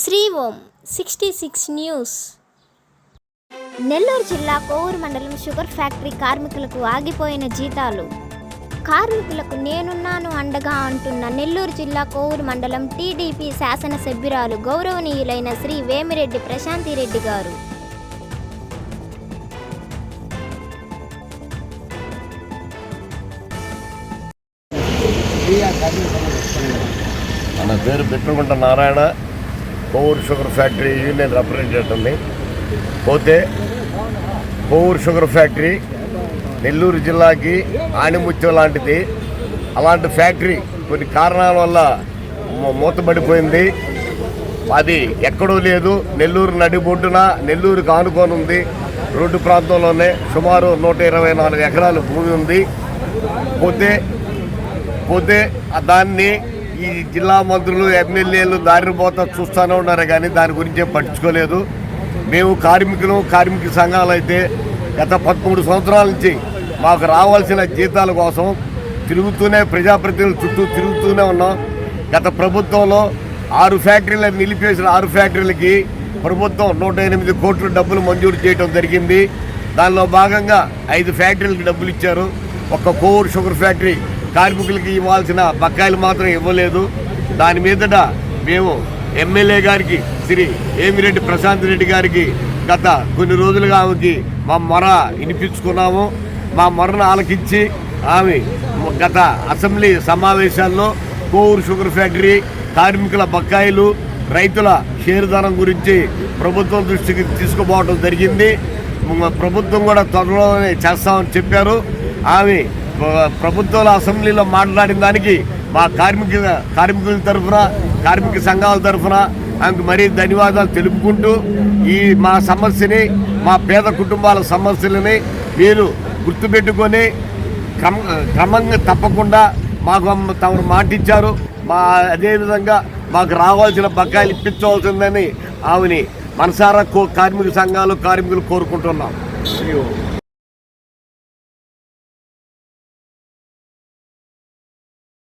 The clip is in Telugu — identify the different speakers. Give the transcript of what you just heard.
Speaker 1: Sri Om sixty six news. Nellore జిల్లా కోవూరు మండలం షుగర్ ఫ్యాక్టరీ కార్మికులకు ఆగిపోయిన జీతాలు. కార్మికులకు నేనున్నాను అండగా అంటున్న నెల్లూరు జిల్లా కోవూరు మండలం టీడీపీ శాసనసభ్యురాలు గౌరవనీయులైన శ్రీ వేమిరెడ్డి ప్రశాంతిరెడ్డి గారు.
Speaker 2: మన పేరు పెట్టుకుంట Narayana. Kovur sugar factory union రిప్రజెంటేటివ్ని పోతే కోవూరు షుగర్ ఫ్యాక్టరీ నెల్లూరు జిల్లాకి ఆణిముత్యం లాంటిది. అలాంటి ఫ్యాక్టరీ కొన్ని కారణాల వల్ల మూతబడిపోయింది అది ఎక్కడూ లేదు. నెల్లూరు నడిబొడ్డున నెల్లూరుకు ఆనుకొని ఉంది. రోడ్డు ప్రాంతంలోనే సుమారు నూట ఇరవై నాలుగు ఎకరాల భూమి ఉంది. పోతే పోతే దాన్ని ఈ జిల్లా మంత్రులు ఎమ్మెల్యేలు దారిని పోతా చూస్తూనే ఉన్నారు కానీ దాని గురించే పట్టించుకోలేదు. మేము కార్మికులు కార్మిక సంఘాలు అయితే గత పదమూడు సంవత్సరాల నుంచి మాకు రావాల్సిన జీతాల కోసం తిరుగుతూనే ప్రజాప్రతినిధుల చుట్టూ తిరుగుతూనే ఉన్నాం. గత ప్రభుత్వంలో ఆరు ఫ్యాక్టరీలు నిలిపేసిన ఆరు ఫ్యాక్టరీలకి ప్రభుత్వం నూట ఎనిమిది కోట్లు డబ్బులు మంజూరు చేయడం జరిగింది. దానిలో భాగంగా ఐదు ఫ్యాక్టరీలకు డబ్బులు ఇచ్చారు. ఒక కోవూరు షుగర్ ఫ్యాక్టరీ కార్మికులకి ఇవ్వాల్సిన బకాయిలు మాత్రం ఇవ్వలేదు. దాని మీదట మేము ఎమ్మెల్యే గారికి శ్రీ ఏమిరెడ్డి ప్రశాంత్ రెడ్డి గారికి గత కొన్ని రోజులుగా ఆమెకి మా మొర వినిపించుకున్నాము. మా మొరను ఆలకించి ఆమె గత అసెంబ్లీ సమావేశాల్లో కోవూరు షుగర్ ఫ్యాక్టరీ కార్మికుల బకాయిలు రైతుల షేరుధనం గురించి ప్రభుత్వం దృష్టికి తీసుకుపోవడం జరిగింది. ప్రభుత్వం కూడా త్వరలోనే చేస్తామని చెప్పారు. ఆమె ప్రభుత్వాల అసెంబ్లీలో మాట్లాడిన దానికి మా కార్మిక కార్మికుల తరఫున కార్మిక సంఘాల తరఫున ఆమెకు మరీ ధన్యవాదాలు తెలుపుకుంటూ ఈ మా సమస్యని మా పేద కుటుంబాల సమస్యలని మీరు గుర్తుపెట్టుకొని క్రమ క్రమంగా తప్పకుండా మాకు తమరు మాటిచ్చారు. మా అదేవిధంగా మాకు రావాల్సిన బకాయిలు ఇప్పించవలసిందని ఆమెని మనసారా కో కార్మిక సంఘాలు కార్మికులు కోరుకుంటున్నాం.